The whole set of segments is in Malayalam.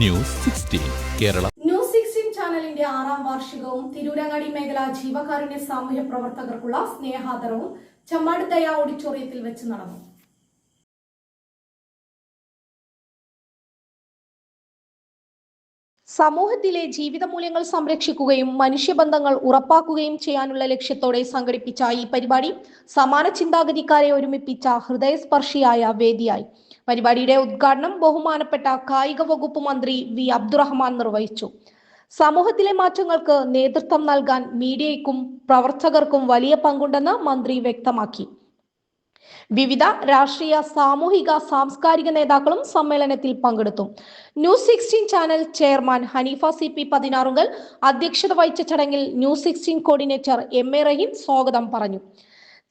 News sixteen Kerala. News sixteen ചാനലിന്റെ ആറാം വാർഷികവും തിരൂരങ്ങാടി മേഖല ജീവകാരുണ്യ സാമൂഹ്യ പ്രവർത്തകർക്കുള്ള സ്നേഹാദരവും ചമ്മാടുതയ ഓഡിറ്റോറിയത്തിൽ വെച്ച് നടന്നു. സമൂഹത്തിലെ ജീവിത മൂല്യങ്ങൾ സംരക്ഷിക്കുകയും മനുഷ്യബന്ധങ്ങൾ ഉറപ്പാക്കുകയും ചെയ്യാനുള്ള ലക്ഷ്യത്തോടെ സംഘടിപ്പിച്ച ഈ പരിപാടി സമാന ചിന്താഗതിക്കാരെ ഒരുമിപ്പിച്ച ഹൃദയസ്പർശിയായ വേദിയായി. പരിപാടിയുടെ ഉദ്ഘാടനം ബഹുമാനപ്പെട്ട കായിക വകുപ്പ് മന്ത്രി വി. അബ്ദുറഹ്മാൻ നിർവഹിച്ചു. സമൂഹത്തിലെ മാറ്റങ്ങൾക്ക് നേതൃത്വം നൽകാൻ മീഡിയയ്ക്കും പ്രവർത്തകർക്കും വലിയ പങ്കുണ്ടെന്ന് മന്ത്രി വ്യക്തമാക്കി. വിവിധ രാഷ്ട്രീയ സാമൂഹിക സാംസ്കാരിക നേതാക്കളും സമ്മേളനത്തിൽ പങ്കെടുത്തു. News sixteen channel chairman Haneefa C P Pathinarungal അധ്യക്ഷത വഹിച്ച ചടങ്ങിൽ news sixteen coordinator M A Raheem സ്വാഗതം പറഞ്ഞു.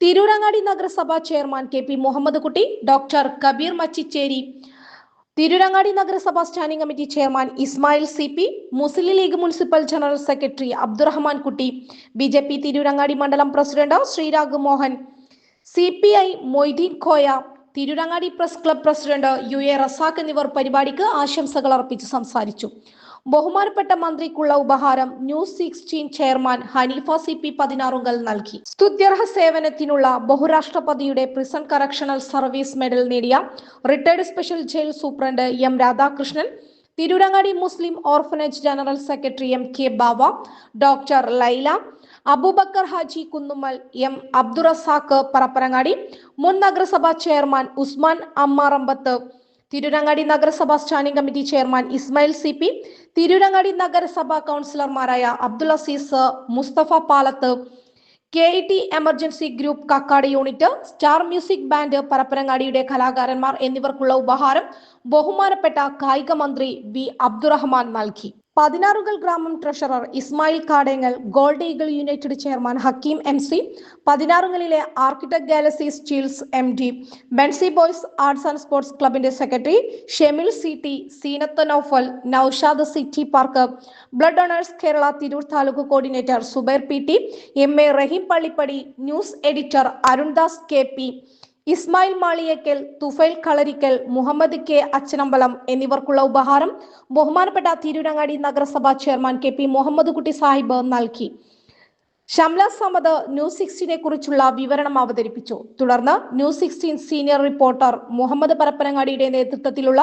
തിരൂരങ്ങാടി നഗരസഭ ചെയർമാൻ കെ പി മുഹമ്മദ് കുട്ടി ഡോക്ടർ കബീർ മച്ചിച്ചേരി തിരൂരങ്ങാടി നഗരസഭ standing committee chairman Ismail C P Muslim League municipal general secretary Abdurahman Kutty B J P Tirurangadi മണ്ഡലം president Sreerag Mohan C P I Moideen Koya Tirurangadi press club president U A Razak എന്നിവർ പരിപാടിക്ക് ആശംസകൾ അർപ്പിച്ച് സംസാരിച്ചു. ബഹുമാനപ്പെട്ട മന്ത്രിക്കുള്ള ഉപഹാരം news sixteen chairman Haneefa C P Pathinarungal നൽകി. സ്തുത്യർഹ സേവനത്തിനുള്ള ബഹുരാഷ്ട്രപതിയുടെ പ്രിസൺ കറക്ഷണൽ സർവീസ് മെഡൽ നേടിയ retired special jail superintendent M Radhakrishnan Tirurangadi Muslim orphanage general secretary M K Bava doctor Laila Abubakar Haji Kunnummal M Abdurazak Parappanangadi മുൻ നഗരസഭാ ചെയർമാൻ ഉസ്മാൻ അമ്മാറമ്പത്ത് തിരൂരങ്ങാടി നഗരസഭാ standing committee chairman Ismail C P Tirurangadi നഗരസഭാ കൗൺസിലർമാരായ Abdul Azeez Musthafa Palath K I T emergency group Kakkad unit star music band പരപ്പനങ്ങാടിയുടെ കലാകാരന്മാർ എന്നിവർക്കുള്ള ഉപഹാരം ബഹുമാനപ്പെട്ട കായിക മന്ത്രി വി അബ്ദുറഹ്മാൻ നൽകി. പതിനാറുകൾ ഗ്രാമം treasurer Ismail Kadengal gold eagle united chairman Hakeem M C പതിനാറുകളിലെ architect galaxy steels M D Benzi boys arts and sports ക്ലബിന്റെ secretary Shemil C T Seenath Noufal Noushad city park blood donors Kerala Tirur taluk coordinator Subair P T M A Raheem Pallippadi news editor Arundas K P Ismail Maliyekkal Thufail Kalarikkal Muhammad K Achanambalam എന്നിവർക്കുള്ള ഉപഹാരം ബഹുമാനപ്പെട്ട തിരൂരങ്ങാടി നഗരസഭാ ചെയർമാൻ കെ പി മുഹമ്മദ് കുട്ടി സാഹിബ് നൽകി. ഷംല സമദ് ന്യൂസ് സിക്സ്റ്റീനെ കുറിച്ചുള്ള വിവരണം അവതരിപ്പിച്ചു. തുടർന്ന് news sixteen senior reporter Muhammad പരപ്പനങ്ങാടിയുടെ നേതൃത്വത്തിലുള്ള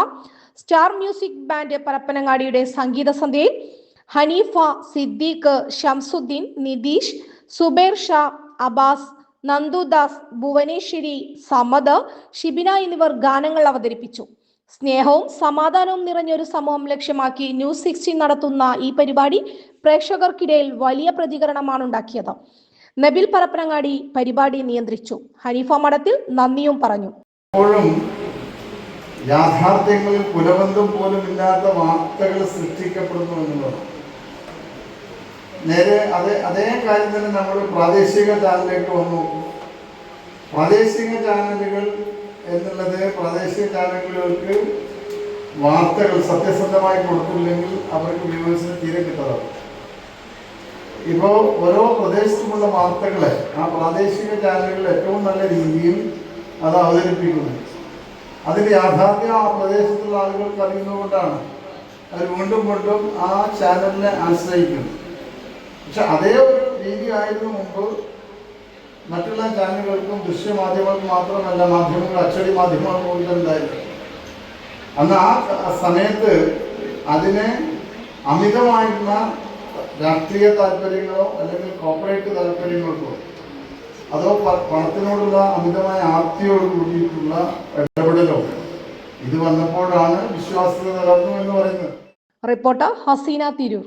സ്റ്റാർ മ്യൂസിക് ബാൻഡ് പരപ്പനങ്ങാടിയുടെ സംഗീത സന്ധ്യയിൽ ഹനീഫ സിദ്ദീഖ് ഷംസുദ്ദീൻ നിതീഷ് സുബേർ ഷാ അബാസ് നന്ദുദാസ് ഭുവനേശ്വരി സമദ് ഷിബിന എന്നിവർ ഗാനങ്ങൾ അവതരിപ്പിച്ചു. സ്നേഹവും സമാധാനവും നിറഞ്ഞൊരു സമൂഹം ലക്ഷ്യമാക്കി ന്യൂസ് സിക്സ്റ്റീൻ നടത്തുന്ന ഈ പരിപാടി പ്രേക്ഷകർക്കിടയിൽ വലിയ പ്രതികരണമാണ് ഉണ്ടാക്കിയത്. നബിൽ പരപ്പനങ്ങാടി പരിപാടി നിയന്ത്രിച്ചു. ഹനീഫ മഠത്തിൽ നന്ദിയും പറഞ്ഞു. യാഥാർത്ഥ്യങ്ങളിൽ പുലബന്ധം പോലും ഇല്ലാത്ത വാർത്തകൾ സൃഷ്ടിക്കപ്പെടുന്നു എന്നുള്ളത് നേരെ അതേ അതേ കാര്യം തന്നെ നമ്മൾ പ്രാദേശിക ചാനലിലേക്ക് വന്നു. പ്രാദേശിക ചാനലുകൾ എന്നുള്ളത് പ്രാദേശിക ചാനലുകൾക്ക് വാർത്തകൾ സത്യസന്ധമായി കൊടുത്തില്ലെങ്കിൽ അവർക്ക് വ്യൂവേഴ്സിന് തീരെ കിട്ടാറുണ്ട് ഇപ്പോൾ ഓരോ പ്രദേശത്തുമുള്ള വാർത്തകളെ ആ പ്രാദേശിക ചാനലുകൾ ഏറ്റവും നല്ല രീതിയിൽ അത് അവതരിപ്പിക്കുന്നു. അതിന്റെ യാഥാർത്ഥ്യം ആ പ്രദേശത്തുള്ള ആളുകൾക്ക് അറിയുന്നതുകൊണ്ടാണ്. അവർ വീണ്ടും വീണ്ടും ആ ചാനലിനെ ആശ്രയിക്കുന്നത് പക്ഷെ അതേ ഒരു രീതി ആയിരുന്നു മുമ്പ് മറ്റുള്ള ചാനലുകൾക്കും ദൃശ്യമാധ്യമങ്ങൾക്കും മാത്രമല്ല മാധ്യമങ്ങൾ അച്ചടി മാധ്യമങ്ങൾ കൂടി ഉണ്ടായിരുന്നു അന്ന് ആ സമയത്ത് അതിനെ അമിതമായിട്ടുള്ള രാഷ്ട്രീയ താല്പര്യങ്ങളോ അല്ലെങ്കിൽ കോർപ്പറേറ്റ് താല്പര്യങ്ങൾക്കോ അതോ പണത്തിനോടുള്ള അമിതമായ ആർത്തിയോട് കൂടിയിട്ടുള്ള ഇടപെടലോ ഇത് വന്നപ്പോഴാണ് വിശ്വാസ്യത നടന്നു എന്ന് പറയുന്നത്. റിപ്പോർട്ടർ ഹസീന തിരൂർ.